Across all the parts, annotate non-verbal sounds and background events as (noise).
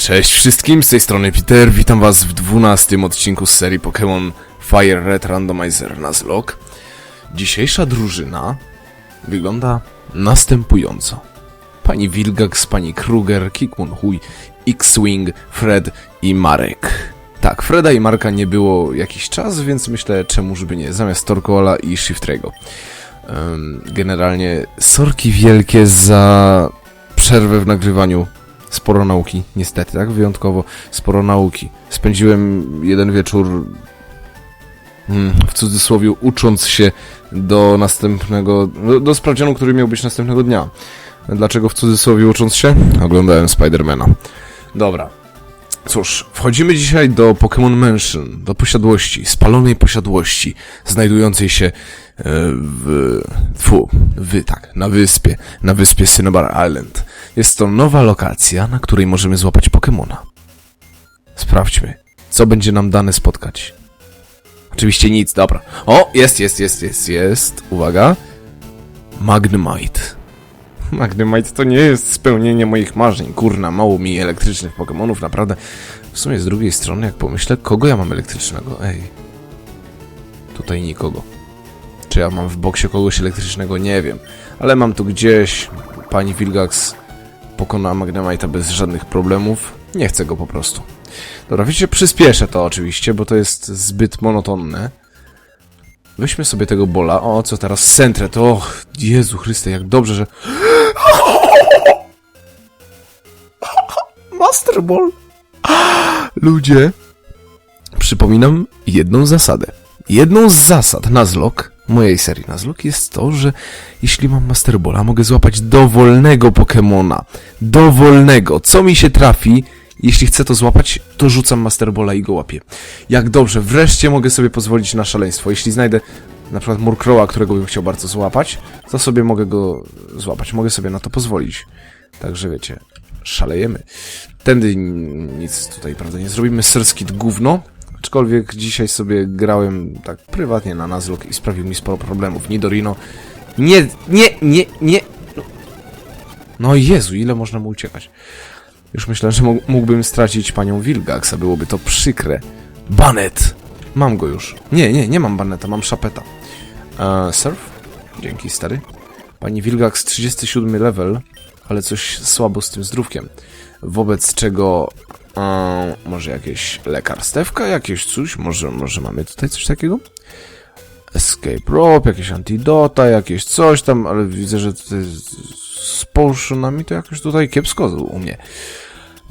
Cześć wszystkim, z tej strony Peter, witam was w 12 odcinku z serii Pokémon Fire Red Randomizer Nuzlocke. Dzisiejsza drużyna wygląda następująco. Pani Wilgax, pani Kruger, Kikmun Hui, X-Wing, Fred i Marek. Tak, Freda i Marka nie było jakiś czas, więc myślę, czemu żeby nie, zamiast Torkola i Shiftrego. Generalnie sorki wielkie za przerwę w nagrywaniu sporo nauki, niestety, tak? Wyjątkowo sporo nauki. Spędziłem jeden wieczór, mm, w cudzysłowie, ucząc się do następnego, do, do sprawdzianu, który miał być następnego dnia. Dlaczego w cudzysłowie ucząc się? Oglądałem Spidermana. Dobra. Cóż, wchodzimy dzisiaj do Pokémon Mansion, do posiadłości, spalonej posiadłości, znajdującej się e, w... Fu, wy, tak, na wyspie, na wyspie Cinnabar Island. Jest to nowa lokacja, na której możemy złapać Pokemona. Sprawdźmy, co będzie nam dane spotkać. Oczywiście nic, dobra. O, jest, jest, jest, jest, jest. Uwaga. Magnemite. Magnemite to nie jest spełnienie moich marzeń. Kurna, mało mi elektrycznych Pokemonów, naprawdę. W sumie z drugiej strony, jak pomyślę, kogo ja mam elektrycznego? Ej. Tutaj nikogo. Czy ja mam w boksie kogoś elektrycznego? Nie wiem. Ale mam tu gdzieś. Pani Wilgax pokona Magnemite'a bez żadnych problemów. Nie chcę go po prostu. Dobra, wiecie, przyspieszę to oczywiście, bo to jest zbyt monotonne. Weźmy sobie tego bola. O, co teraz? Sentret. O, Jezu Chryste, jak dobrze, że... (gasps) Master Ball! (gasps) Ludzie! Przypominam jedną zasadę. Jedną z zasad Nuzlocke, mojej serii Nuzlocke, jest to, że jeśli mam Master Balla, mogę złapać dowolnego Pokemona. Dowolnego. Co mi się trafi, jeśli chcę to złapać, to rzucam Master Balla i go łapię. Jak dobrze, wreszcie mogę sobie pozwolić na szaleństwo. Jeśli znajdę na przykład Murkrowa, którego bym chciał bardzo złapać, to sobie mogę go złapać. Mogę sobie na to pozwolić. Także wiecie, szalejemy. Tędy nic tutaj, prawda, nie zrobimy. Serskit gówno. Aczkolwiek dzisiaj sobie grałem tak prywatnie na Nuzlocke i sprawił mi sporo problemów. Nidorino. Nie, nie, nie, nie. No Jezu, ile można mu uciekać. Już myślałem, że mógł- mógłbym stracić panią Wilgax, a byłoby to przykre. Banet! Mam go już. Nie, nie, nie mam baneta, mam szapeta. E, surf? Dzięki, stary. Pani Wilgax 37 level, ale coś słabo z tym zdrówkiem. Wobec czego może jakieś lekarstewka, jakieś coś, może, może mamy tutaj coś takiego? Escape rope, jakieś antidota, jakieś coś tam, ale widzę, że tutaj z- potionami to jakoś tutaj kiepsko u mnie.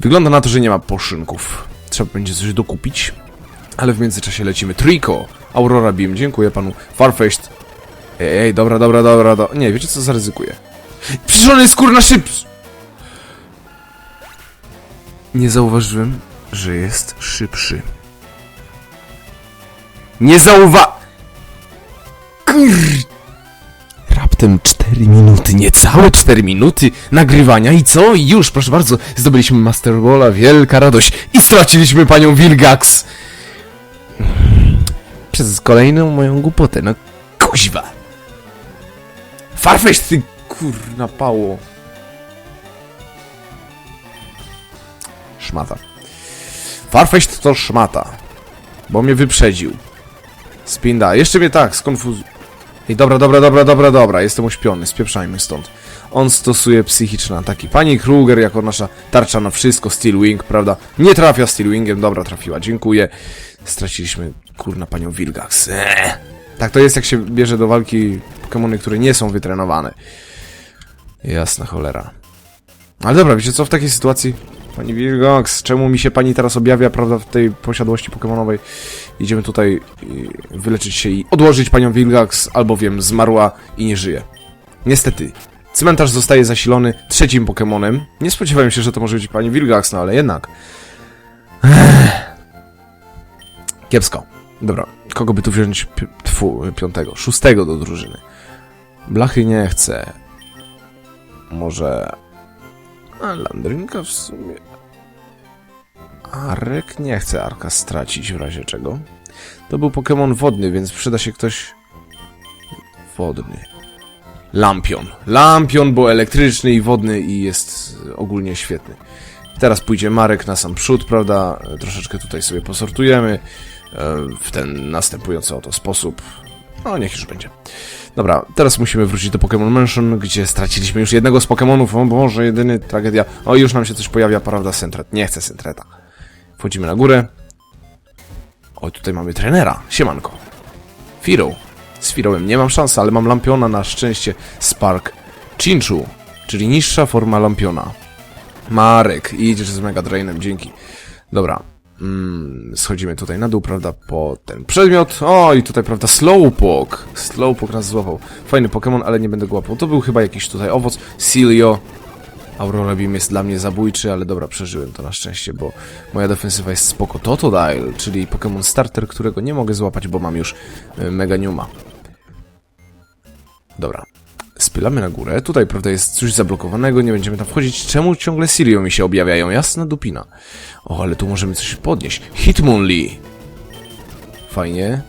Wygląda na to, że nie ma poszynków. Trzeba będzie coś dokupić. Ale w międzyczasie lecimy. Trico! Aurora Beam, dziękuję panu. Farfetched. Ej, ej, dobra, dobra, dobra, do... Nie, wiecie co, zaryzykuję. Przecież on jest kurna szyb... Nie zauważyłem, że jest szybszy. Nie zauwa... Kur... Raptem 4 minuty, niecałe 4 minuty nagrywania i co? I już, proszę bardzo, zdobyliśmy Master Balla, wielka radość i straciliśmy panią Wilgax. Przez kolejną moją głupotę, no kuźwa. Farfetch, ty kurna pało. Szmata. Farfetch to szmata, bo mnie wyprzedził. Spinda, jeszcze mnie tak, skonfuz... Ej, dobra, dobra, dobra, dobra, dobra, jestem uśpiony, spieprzajmy stąd. On stosuje psychiczne ataki. Pani Kruger jako nasza tarcza na wszystko, Steel Wing, prawda? Nie trafia Steel Wingiem, dobra, trafiła, dziękuję. Straciliśmy, kurna, panią Wilgax. Eee. Tak to jest, jak się bierze do walki Pokémony, które nie są wytrenowane. Jasna cholera. Ale dobra, wiecie co, w takiej sytuacji... Pani Wilgax, czemu mi się pani teraz objawia, prawda, w tej posiadłości Pokemonowej? Idziemy tutaj i wyleczyć się i odłożyć panią Wilgax, albowiem zmarła i nie żyje. Niestety, cmentarz zostaje zasilony trzecim Pokemonem. Nie spodziewałem się, że to może być pani Wilgax, no ale jednak. Kiepsko. Dobra, kogo by tu wziąć tfu, piątego, szóstego do drużyny? Blachy nie chcę. Może... A, Landrynka w sumie... Arek nie chce Arka stracić w razie czego. To był Pokémon wodny, więc przyda się ktoś wodny. Lampion. Lampion, bo elektryczny i wodny i jest ogólnie świetny. Teraz pójdzie Marek na sam przód, prawda? Troszeczkę tutaj sobie posortujemy e, w ten następujący oto sposób. No, niech już będzie. Dobra, teraz musimy wrócić do Pokémon Mansion, gdzie straciliśmy już jednego z Pokémonów. O Boże, jedyny tragedia. O, już nam się coś pojawia, prawda? Sentret. Nie chcę Sentreta. Wchodzimy na górę. O, tutaj mamy trenera. Siemanko. Firo. Z Firołem nie mam szans, ale mam Lampiona na szczęście Spark Chinchu, czyli niższa forma Lampiona. Marek, idziesz z Mega Drainem, dzięki. Dobra. Mm, schodzimy tutaj na dół, prawda, po ten przedmiot. O, i tutaj, prawda, Slowpoke. Slowpoke nas złapał. Fajny Pokémon, ale nie będę go łapał. To był chyba jakiś tutaj owoc. Silio. Aurora Beam jest dla mnie zabójczy, ale dobra, przeżyłem to na szczęście, bo moja defensywa jest spoko. Totodile, czyli Pokémon starter, którego nie mogę złapać, bo mam już y, Mega Newma. Dobra. Spylamy na górę. Tutaj, prawda, jest coś zablokowanego, nie będziemy tam wchodzić. Czemu ciągle Sirio mi się objawiają? Jasna dupina. O, ale tu możemy coś podnieść. Hitmonlee. Fajnie.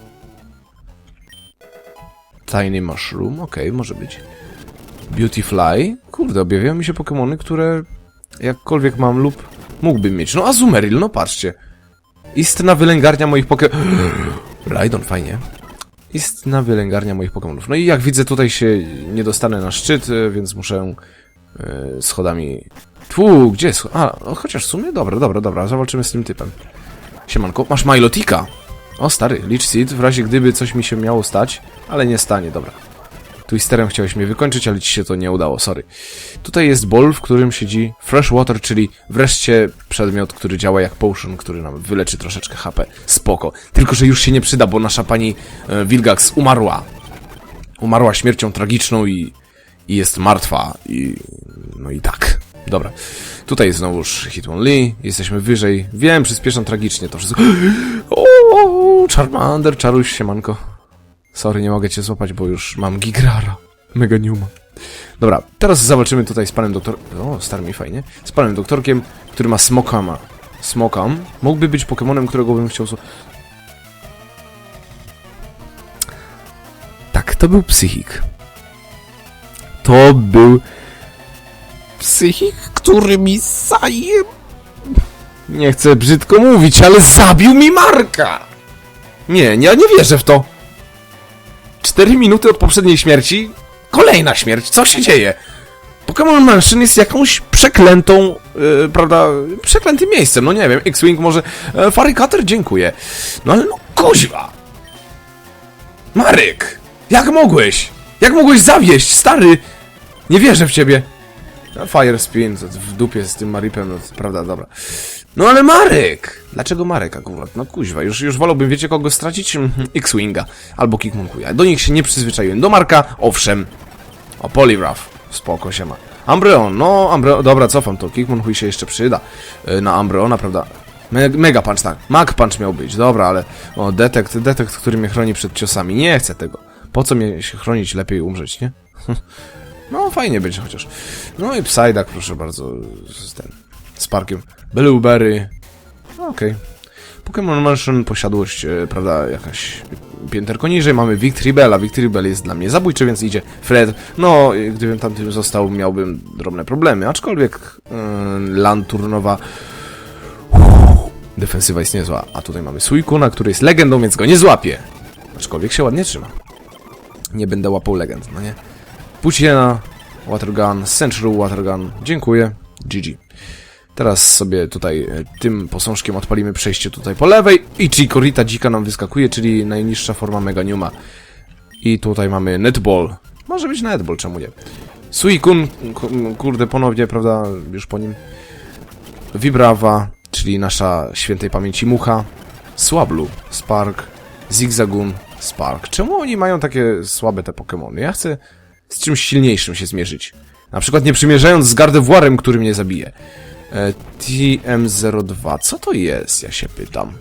Tiny Mushroom, okej, może być. Beautyfly. Kurde, objawiają mi się Pokémony, które jakkolwiek mam lub mógłbym mieć. No, Azumarill, no patrzcie. Istna wylęgarnia moich Poké... (gasps) Raidon, fajnie. Istna wylęgarnia moich Pokémonów. No i jak widzę, tutaj się nie dostanę na szczyt, e, więc muszę e, schodami... Tu, gdzie jest? A, no, chociaż w sumie, dobra, dobra, dobra, zawalczymy z tym typem. Siemanko, masz Milotika! O, stary, Leech Seed, w razie gdyby coś mi się miało stać, ale nie stanie, dobra. Twisterem chciałeś mnie wykończyć, ale ci się to nie udało, sorry. Tutaj jest bol, w którym siedzi Fresh Water, czyli wreszcie przedmiot, który działa jak potion, który nam wyleczy troszeczkę HP. Spoko. Tylko, że już się nie przyda, bo nasza pani e, Wilgax umarła. Umarła śmiercią tragiczną i, i jest martwa. I, no i tak. Dobra. Tutaj jest znowuż Hitmonlee, jesteśmy wyżej. Wiem, przyspieszam tragicznie to wszystko. (gasps) O, Charmander, czaruś, siemanko. Sorry, nie mogę cię złapać, bo już mam Gigrara. Mega Newma. Dobra, teraz zobaczymy tutaj z panem doktor... O, stary mi fajnie. Z panem doktorkiem, który ma Smokama. Smokam. Mógłby być Pokemonem, którego bym chciał... Tak, to był Psychik. To był... Psychik, który mi zaje... Nie chcę brzydko mówić, ale zabił mi Marka! Nie, ja nie wierzę w to. 4 minuty od poprzedniej śmierci, kolejna śmierć. Co się dzieje? Pokémon Mansion jest jakąś przeklętą, yy, prawda, przeklętym miejscem, no nie wiem, X-Wing może, e, Fairy Cutter, dziękuję. No ale no, kuźwa! Marek! Jak mogłeś? Jak mogłeś zawieść, stary? Nie wierzę w ciebie. No, Fire Spin, w dupie z tym Maripem, no prawda, dobra. No ale Marek! Dlaczego Marek akurat? No kuźwa, już, już wolałbym, wiecie kogo stracić? Mhm, X-Winga albo Kickmonkuya. Do nich się nie przyzwyczaiłem. Do Marka, owszem. O, Poliwrath. Spoko się ma. Ambreon, no Ambreon, dobra, cofam to. Kickmonkuy się jeszcze przyda. Yy, na Ambreona, prawda? Me Mega Punch, tak. Mag Punch miał być, dobra, ale... O, detekt, detekt, który mnie chroni przed ciosami. Nie chcę tego. Po co mnie się chronić? Lepiej umrzeć, nie? (laughs) No, fajnie będzie chociaż. No i Psyduck, proszę bardzo, z ten, z parkiem. Blueberry. No, Okej. Pokémon Mansion, posiadłość, e, prawda, jakaś pięterko niżej. Mamy Victreebella. Victreebel jest dla mnie zabójczy, więc idzie Fred. No, e, gdybym tamtym został, miałbym drobne problemy. Aczkolwiek yy, Lanturnowa defensywa jest niezła. A tutaj mamy Suicuna, który jest legendą, więc go nie złapie. Aczkolwiek się ładnie trzyma. Nie będę łapał legend, no nie? Puciena, Watergun, Century Watergun, dziękuję, GG. Teraz sobie tutaj e, tym posążkiem odpalimy przejście tutaj po lewej i Chikorita dzika nam wyskakuje, czyli najniższa forma Mega Newma. I tutaj mamy Netball. Może być Netball, czemu nie? Suicune, ku- kurde, ponownie, prawda, już po nim. Vibrava, czyli nasza świętej pamięci mucha. Swablu, Spark, Zigzagoon, Spark. Czemu oni mają takie słabe te Pokémony? Ja chcę z czymś silniejszym się zmierzyć. Na przykład nie przymierzając z Gardevoirem, który mnie zabije. E, TM02, co to jest? Ja się pytam.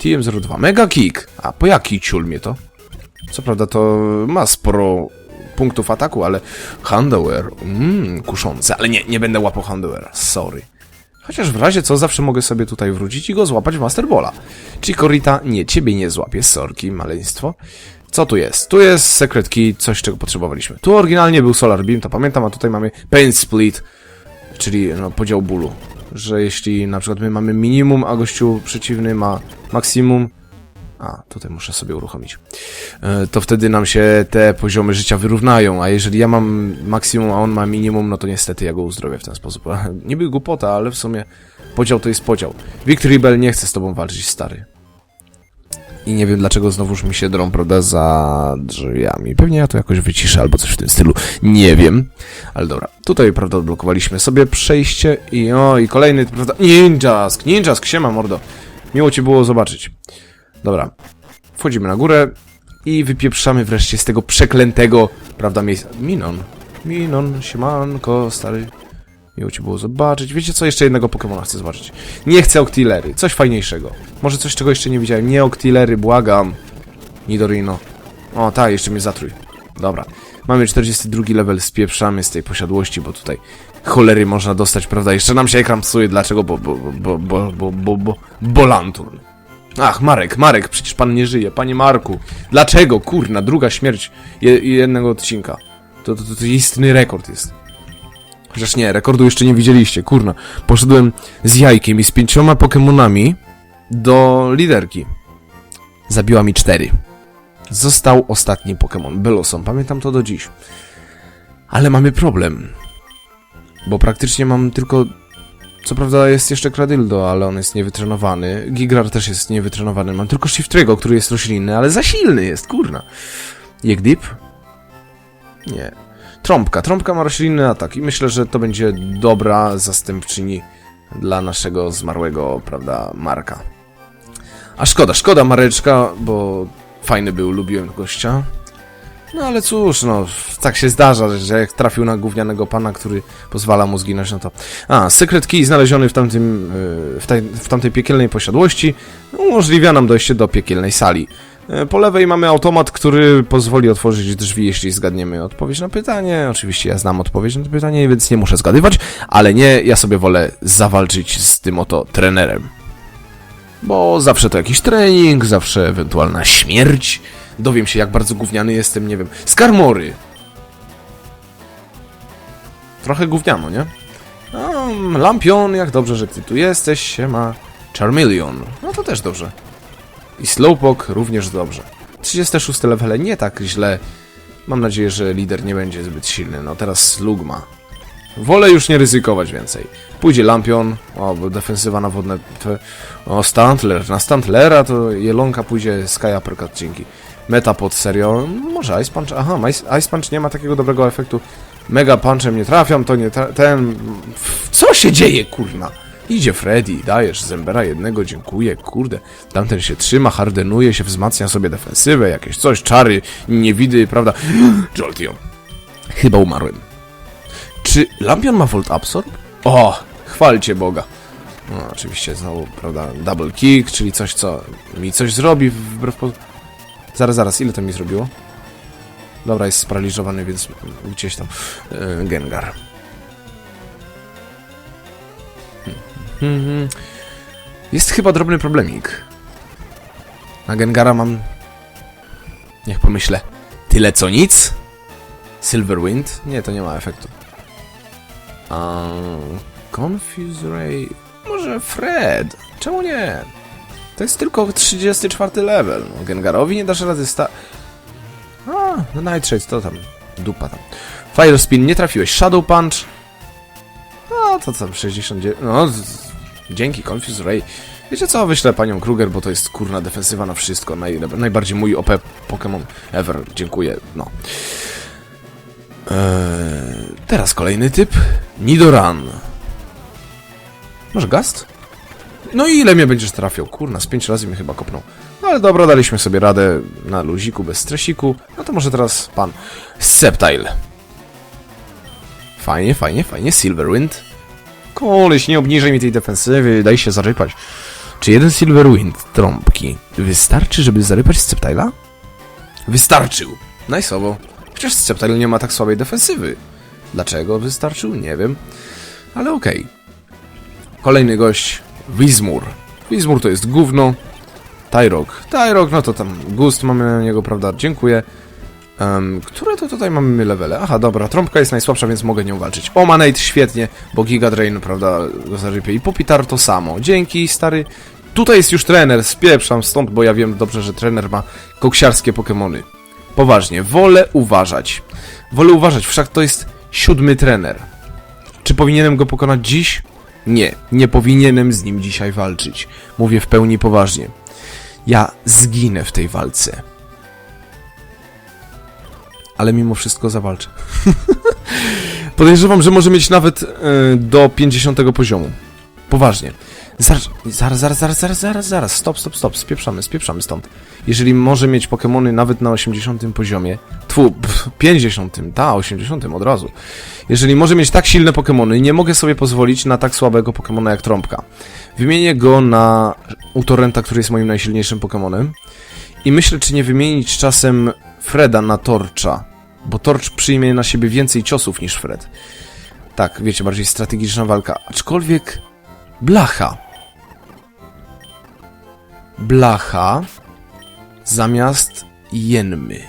TM02, Mega Kick. A po jaki ciul mnie to? Co prawda to ma sporo punktów ataku, ale Handower, mmm, kuszące. Ale nie, nie będę łapał Handowera, sorry. Chociaż w razie co zawsze mogę sobie tutaj wrócić i go złapać w Master Balla. Chikorita, nie, ciebie nie złapię, sorki, maleństwo. Co tu jest? Tu jest Secret Key, coś czego potrzebowaliśmy. Tu oryginalnie był Solar Beam, to pamiętam, a tutaj mamy Pain Split, czyli no, podział bólu. że jeśli na przykład my mamy minimum, a gościu przeciwny ma maksimum, a, tutaj muszę sobie uruchomić. E, To wtedy nam się te poziomy życia wyrównają, a jeżeli ja mam maksimum, a on ma minimum, no to niestety ja go uzdrowię w ten sposób. (laughs) Niby głupota, ale w sumie podział to jest podział. Victory Bell nie chce z tobą walczyć, stary. I nie wiem dlaczego znowuż mi się drą, prawda, za drzwiami. Pewnie ja to jakoś wyciszę albo coś w tym stylu. Nie wiem. Ale dobra. Tutaj, prawda, odblokowaliśmy sobie przejście i o, i kolejny, prawda, Ninjask, Ninjask, siema mordo. Miło cię było zobaczyć. Dobra. Wchodzimy na górę i wypieprzamy wreszcie z tego przeklętego, prawda, miejsca. Minon. Minon, siemanko, stary. Miło cię było zobaczyć. Wiecie co? Jeszcze jednego Pokemona chcę zobaczyć. Nie chcę Octilery. Coś fajniejszego. Może coś, czego jeszcze nie widziałem. Nie Octilery, błagam. Nidorino. O, tak, jeszcze mnie zatrój. Dobra. Mamy 42 level, spieprzamy z tej posiadłości, bo tutaj cholery można dostać, prawda? Jeszcze nam się ekran psuje. Dlaczego? Bo, bo, bo, bo, bo, bo, bo, bo. Ach, Marek, Marek, przecież pan nie żyje. Panie Marku. Dlaczego? Kurna, druga śmierć je, jednego odcinka. To, to, to istny rekord jest. Chociaż nie, rekordu jeszcze nie widzieliście, kurna. Poszedłem z jajkiem i z pięcioma Pokemonami do liderki. Zabiła mi cztery. Został ostatni Pokémon, Belosom. Pamiętam to do dziś. Ale mamy problem. Bo praktycznie mam tylko... Co prawda jest jeszcze Kradyldo, ale on jest niewytrenowany. Gigrar też jest niewytrenowany. Mam tylko Shiftrygo, który jest roślinny, ale za silny jest, kurna. Jegdip? Nie. Trąbka. Trąbka ma roślinny atak i myślę, że to będzie dobra zastępczyni dla naszego zmarłego, prawda, Marka. A szkoda, szkoda Mareczka, bo fajny był, lubiłem gościa. No ale cóż, no, tak się zdarza, że jak trafił na gównianego pana, który pozwala mu zginąć, no to... A, Secret Key znaleziony w, tamtym, yy, w, tej, w tamtej piekielnej posiadłości umożliwia nam dojście do piekielnej sali. E, Po lewej mamy automat, który pozwoli otworzyć drzwi, jeśli zgadniemy odpowiedź na pytanie. Oczywiście ja znam odpowiedź na to pytanie, więc nie muszę zgadywać, ale nie, ja sobie wolę zawalczyć z tym oto trenerem. Bo zawsze to jakiś trening, zawsze ewentualna śmierć. Dowiem się, jak bardzo gówniany jestem, nie wiem. Skarmory! Trochę gówniano, nie? Um, Lampion, jak dobrze, że ty tu jesteś, siema. Charmeleon, no to też dobrze. I Slowpoke również dobrze. 36 levele nie tak źle. Mam nadzieję, że lider nie będzie zbyt silny. No teraz Slugma. Wolę już nie ryzykować więcej. Pójdzie Lampion, o, defensywa na wodne... O, Stantler. Na Stantlera to Jelonka pójdzie Sky Uppercut, dzięki. Metapod, serio. Może Ice Punch... Aha, Ice, Ice Punch nie ma takiego dobrego efektu. Mega Punchem nie trafiam, to nie ten... Co się dzieje, kurna? Idzie Freddy, dajesz Zembera jednego, dziękuję, kurde. Tamten się trzyma, hardenuje się, wzmacnia sobie defensywę, jakieś coś, czary, niewidy, prawda? (gasps) Jolteon. Chyba umarłem. Czy Lampion ma Volt Absorb? O, chwalcie Boga. No, oczywiście znowu, prawda, double kick, czyli coś, co mi coś zrobi wbrew po... Zaraz, zaraz, ile to mi zrobiło? Dobra, jest sparaliżowany, więc gdzieś tam yy, Gengar. Jest chyba drobny problemik. Na Gengara mam... Niech pomyślę. Tyle co nic? Silverwind? Nie, to nie ma efektu. Um, Confuse Ray... Może Fred? Czemu nie? To jest tylko 34 level. No, Gengarowi nie dasz rady sta... A, no Nightshade, to tam. Dupa tam. Fire Spin, nie trafiłeś. Shadow Punch. No, to tam 69... No, dzięki Confuse Ray. Wiecie co, wyślę panią Kruger, bo to jest kurna defensywa na wszystko. Naj, najbardziej mój OP Pokémon ever. Dziękuję, no. Eee, teraz kolejny typ. Nidoran. Może Gast? No i ile mnie będziesz trafiał? Kurna, z pięć razy mnie chyba kopnął. No ale dobra, daliśmy sobie radę na luziku, bez stresiku. No to może teraz pan Sceptile. Fajnie, fajnie, fajnie. Silverwind. Koleś, nie obniżaj mi tej defensywy, daj się zarypać. Czy jeden Silverwind trąbki wystarczy, żeby zarypać Sceptile'a? Wystarczył. Najsowo. Chociaż Sceptile nie ma tak słabej defensywy. Dlaczego wystarczył? Nie wiem. Ale okej. Kolejny gość. Wizmur. Wizmur to jest gówno. Tyrok. Tyrok, no to tam gust mamy na niego, prawda? Dziękuję. Em, które to tutaj mamy levele? Aha, dobra, trąbka jest najsłabsza, więc mogę nią walczyć. O, Manate, świetnie, bo Giga Drain, prawda, zarypie. I Pupitar to samo. Dzięki, stary. Tutaj jest już trener, spieprzam stąd, bo ja wiem dobrze, że trener ma koksiarskie Pokemony. Poważnie, wolę uważać. Wolę uważać, wszak to jest siódmy trener. Czy powinienem go pokonać dziś? Nie, nie powinienem z nim dzisiaj walczyć. Mówię w pełni poważnie. Ja zginę w tej walce. Ale mimo wszystko zawalczę. (laughs) Podejrzewam, że może mieć nawet e, do 50 poziomu. Poważnie. Zaraz, zaraz, zaraz, zaraz, zaraz, zaraz, zaraz, stop, stop, stop, spieprzamy, spieprzamy stąd. Jeżeli może mieć Pokemony nawet na 80 poziomie, tfu, pff, 50, ta, 80 od razu. Jeżeli może mieć tak silne Pokemony, nie mogę sobie pozwolić na tak słabego Pokemona jak Trąbka. Wymienię go na Utorrenta, który jest moim najsilniejszym Pokemonem. I myślę, czy nie wymienić czasem Freda na Torcha, bo Torch przyjmie na siebie więcej ciosów niż Fred. Tak, wiecie, bardziej strategiczna walka. Aczkolwiek Blacha. Blacha zamiast Jenmy.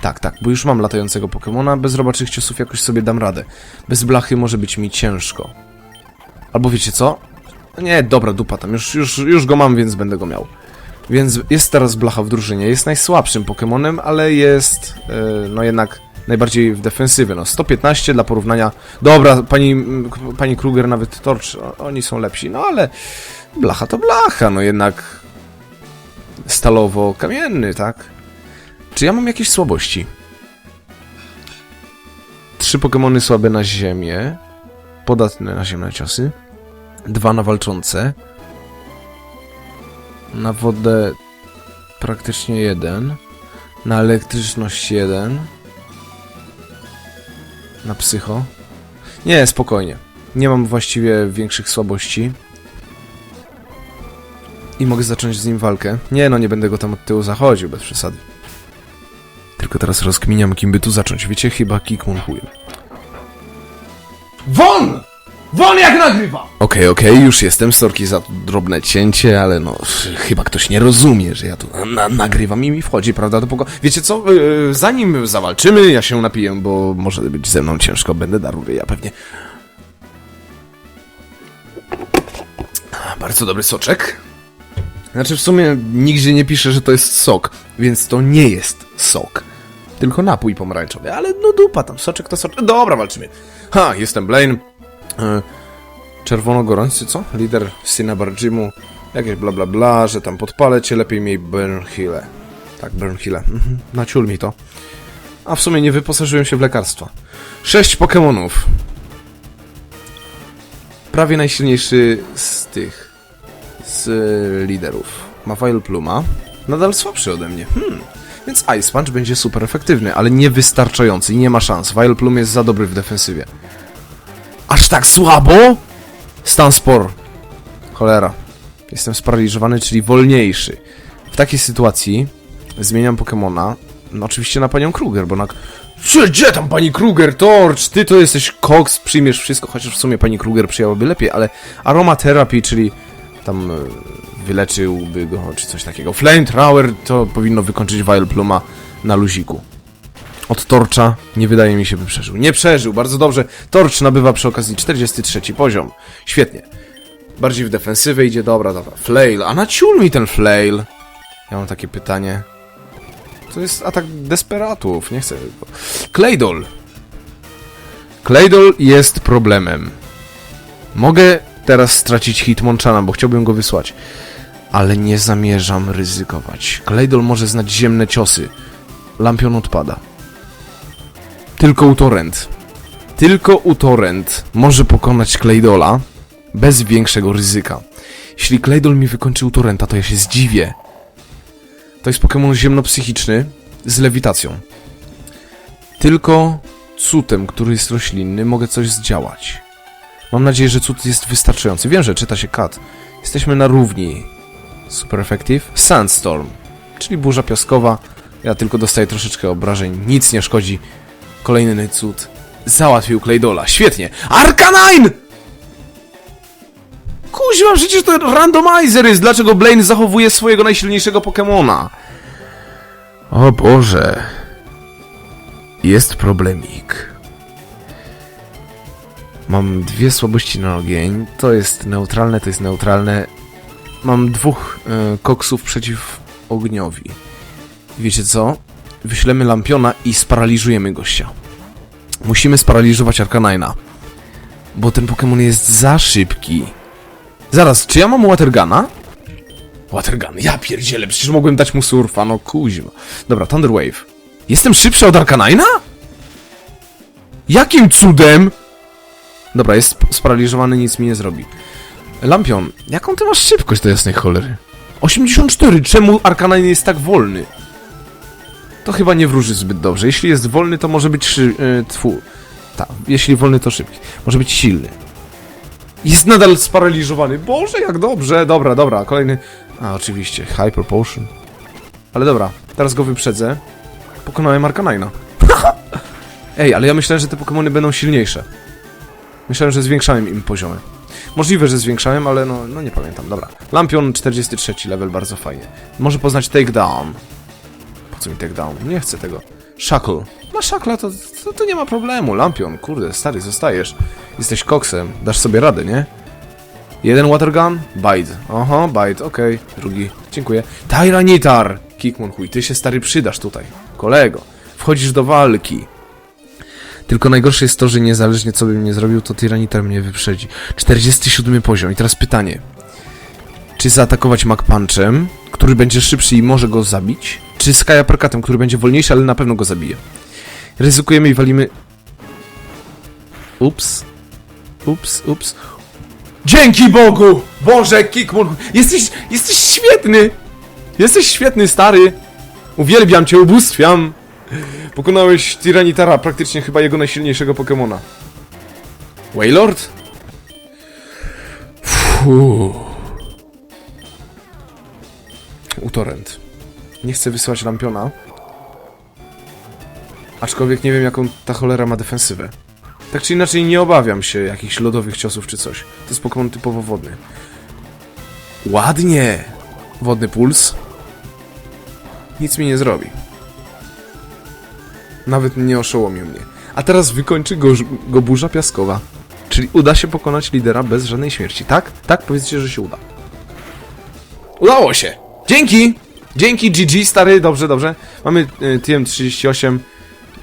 Tak, tak, bo już mam latającego Pokemona, bez robaczych ciosów jakoś sobie dam radę. Bez blachy może być mi ciężko. Albo wiecie co? Nie, dobra, dupa tam, już, już, już go mam, więc będę go miał. Więc jest teraz blacha w drużynie, jest najsłabszym Pokemonem, ale jest, e, no jednak najbardziej w defensywie, no 115 dla porównania. Dobra, pani, pani Kruger, nawet Torch, o- oni są lepsi, no ale blacha to blacha, no jednak stalowo-kamienny, tak? Czy ja mam jakieś słabości? Trzy Pokemony słabe na ziemię, podatne na ziemne ciosy, dwa na walczące, na wodę praktycznie jeden, na elektryczność jeden, na psycho. Nie, spokojnie. Nie mam właściwie większych słabości. I mogę zacząć z nim walkę. Nie no, nie będę go tam od tyłu zachodził, bez przesady. Tylko teraz rozkminiam, kim by tu zacząć. Wiecie, chyba chuj. Won! Won jak nagrywa! Okej, okej, już jestem, sorki za drobne cięcie, ale no, chyba ktoś nie rozumie, że ja tu na, na, nagrywam i mi wchodzi, prawda, do poko... Wiecie co, yy, zanim zawalczymy, ja się napiję, bo może być ze mną ciężko, będę darł ja pewnie. Bardzo dobry soczek. Znaczy w sumie nigdzie nie pisze, że to jest sok, więc to nie jest sok. Tylko napój pomarańczowy, ale no dupa tam, soczek to soczek. Dobra, walczymy. Ha, jestem Blaine. E, Czerwonogorący, co? Lider Cinnabar Gymu. Jakieś bla bla bla, że tam podpalę cię, lepiej miej Burnhille. Tak, Burnhille. Mhm. Naciul mi to. A w sumie nie wyposażyłem się w lekarstwa. Sześć Pokemonów. Prawie najsilniejszy z tych... z liderów. Ma Vileplume'a. Nadal słabszy ode mnie. Hmm. Więc Ice Punch będzie super efektywny, ale niewystarczający nie ma szans. Vileplume jest za dobry w defensywie. Aż tak słabo? Stan spor. Cholera. Jestem sparaliżowany, czyli wolniejszy. W takiej sytuacji zmieniam Pokemona. No oczywiście na panią Kruger, bo na... Cze- Gdzie tam pani Kruger? Torch, ty to jesteś koks, przyjmiesz wszystko, chociaż w sumie pani Kruger przyjęłaby lepiej, ale aromaterapii, czyli tam e, wyleczyłby go, czy coś takiego. Flamethrower to powinno wykończyć Vileplume'a na luziku. Od Torcha nie wydaje mi się, by przeżył. Nie przeżył, bardzo dobrze. Torch nabywa przy okazji 43 poziom. Świetnie. Bardziej w defensywę idzie, dobra, dobra. Flail, a naciul mi ten flail. Ja mam takie pytanie. To jest atak desperatów, nie chcę. Claydol. Claydol jest problemem. Mogę teraz stracić Hitmonchana, bo chciałbym go wysłać. Ale nie zamierzam ryzykować. Claydol może znać ziemne ciosy. Lampion odpada. Tylko Utorrent. Tylko Utorrent może pokonać Claydola bez większego ryzyka. Jeśli Claydol mi wykończy Utorrenta, to ja się zdziwię. To jest Pokémon ziemnopsychiczny z lewitacją. Tylko cutem, który jest roślinny, mogę coś zdziałać. Mam nadzieję, że cud jest wystarczający. Wiem, że czyta się kat. Jesteśmy na równi. Super effective. Sandstorm, czyli burza piaskowa. Ja tylko dostaję troszeczkę obrażeń. Nic nie szkodzi. Kolejny cud. Załatwił Claydola. Świetnie. Arcanine! Kuźwa, przecież to randomizer jest. Dlaczego Blaine zachowuje swojego najsilniejszego Pokemona? O Boże. Jest problemik. Mam dwie słabości na ogień. To jest neutralne, to jest neutralne. Mam dwóch e, koksów przeciw ogniowi. Wiecie co? Wyślemy lampiona i sparaliżujemy gościa. Musimy sparaliżować Arcanina. Bo ten Pokémon jest za szybki. Zaraz, czy ja mam Watergana? Watergun, ja pierdzielę, przecież mogłem dać mu surfa, no kuźma. Dobra, Thunder Wave. Jestem szybszy od Arcanina? Jakim cudem? Dobra, jest sp- sparaliżowany, nic mi nie zrobi. Lampion, jaką ty masz szybkość do jasnej cholery? 84, czemu Arcanine jest tak wolny? To chyba nie wróży zbyt dobrze. Jeśli jest wolny, to może być szy... Yy, tfu. Tak, jeśli wolny, to szybki. Może być silny. Jest nadal sparaliżowany. Boże, jak dobrze. Dobra, dobra, kolejny... A, oczywiście, Hyper Potion. Ale dobra, teraz go wyprzedzę. Pokonałem Arcanina. (laughs) Ej, ale ja myślałem, że te Pokémony będą silniejsze. Myślałem, że zwiększałem im poziomy. Możliwe, że zwiększałem, ale no, no nie pamiętam. Dobra. Lampion 43 level, bardzo fajnie. Może poznać Takedown. Mi Takedown? Nie chcę tego. Shackle. Na Shackla to, to, to nie ma problemu. Lampion, kurde, stary, zostajesz. Jesteś koksem, dasz sobie radę, nie? Jeden watergun? Bite. Aha, bite, okej. Drugi, dziękuję. Tyranitar! Kikmon chuj, ty się stary przydasz tutaj. Kolego, wchodzisz do walki. Tylko najgorsze jest to, że niezależnie co bym nie zrobił, to Tyranitar mnie wyprzedzi. 47 poziom. I teraz pytanie. Czy zaatakować Mach Punchem, który będzie szybszy i może go zabić? Czy Sky Uppercutem, który będzie wolniejszy, ale na pewno go zabije? Ryzykujemy i walimy... Ups. Ups, ups. Dzięki Bogu! Boże, Kikmon! Jesteś, jesteś świetny! Jesteś świetny, stary! Uwielbiam cię, ubóstwiam! Pokonałeś Tyranitara, praktycznie chyba jego najsilniejszego Pokemona. Wailord? Fuuu. Utorrent. Nie chcę wysłać Lampiona. Aczkolwiek nie wiem, jaką ta cholera ma defensywę. Tak czy inaczej, nie obawiam się jakichś lodowych ciosów czy coś. To jest Pokémon typowo wodny. Ładnie! Wodny puls. Nic mi nie zrobi. Nawet nie oszołomił mnie. A teraz wykończy go, go burza piaskowa. Czyli uda się pokonać lidera bez żadnej śmierci, tak? Tak? Powiedzcie, że się uda. Udało się! Dzięki! Dzięki GG, stary, dobrze, dobrze. Mamy y, TM38.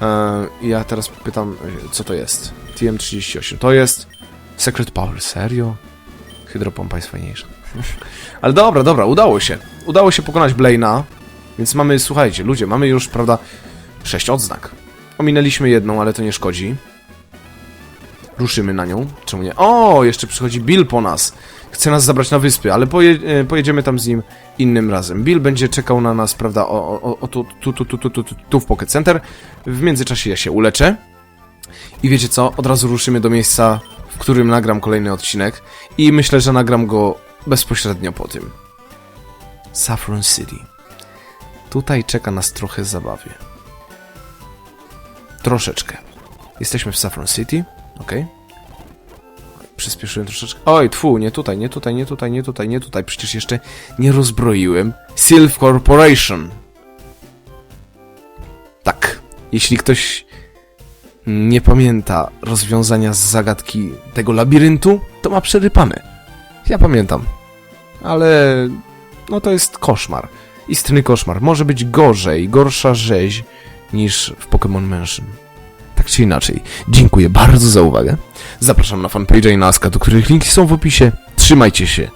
E, ja teraz pytam, y, co to jest? TM38. To jest Secret Power, serio? Hydropompa jest fajniejsza. (laughs) Ale dobra, dobra, udało się. Udało się pokonać Blaina. Więc mamy, słuchajcie, ludzie, mamy już, prawda, sześć odznak. Ominęliśmy jedną, ale to nie szkodzi. Ruszymy na nią. Czemu nie? O, jeszcze przychodzi Bill po nas. Chce nas zabrać na wyspy, ale poje, e, pojedziemy tam z nim innym razem. Bill będzie czekał na nas, prawda, o, o, o tu, tu, tu, tu, tu, tu, tu, w Pocket Center. W międzyczasie ja się uleczę. I wiecie co? Od razu ruszymy do miejsca, w którym nagram kolejny odcinek. I myślę, że nagram go bezpośrednio po tym. Saffron City. Tutaj czeka nas trochę zabawy. Troszeczkę. Jesteśmy w Saffron City, ok. Przyspieszyłem troszeczkę. Oj, tfu, nie tutaj, nie tutaj, nie tutaj, nie tutaj, nie tutaj. Przecież jeszcze nie rozbroiłem. Sylph Corporation. Tak. Jeśli ktoś nie pamięta rozwiązania z zagadki tego labiryntu, to ma przerypane. Ja pamiętam. Ale no to jest koszmar. Istny koszmar. Może być gorzej, gorsza rzeź niż w Pokémon Mansion. Tak czy inaczej, dziękuję bardzo za uwagę. Zapraszam na fanpage'a i na Aska, do których linki są w opisie. Trzymajcie się.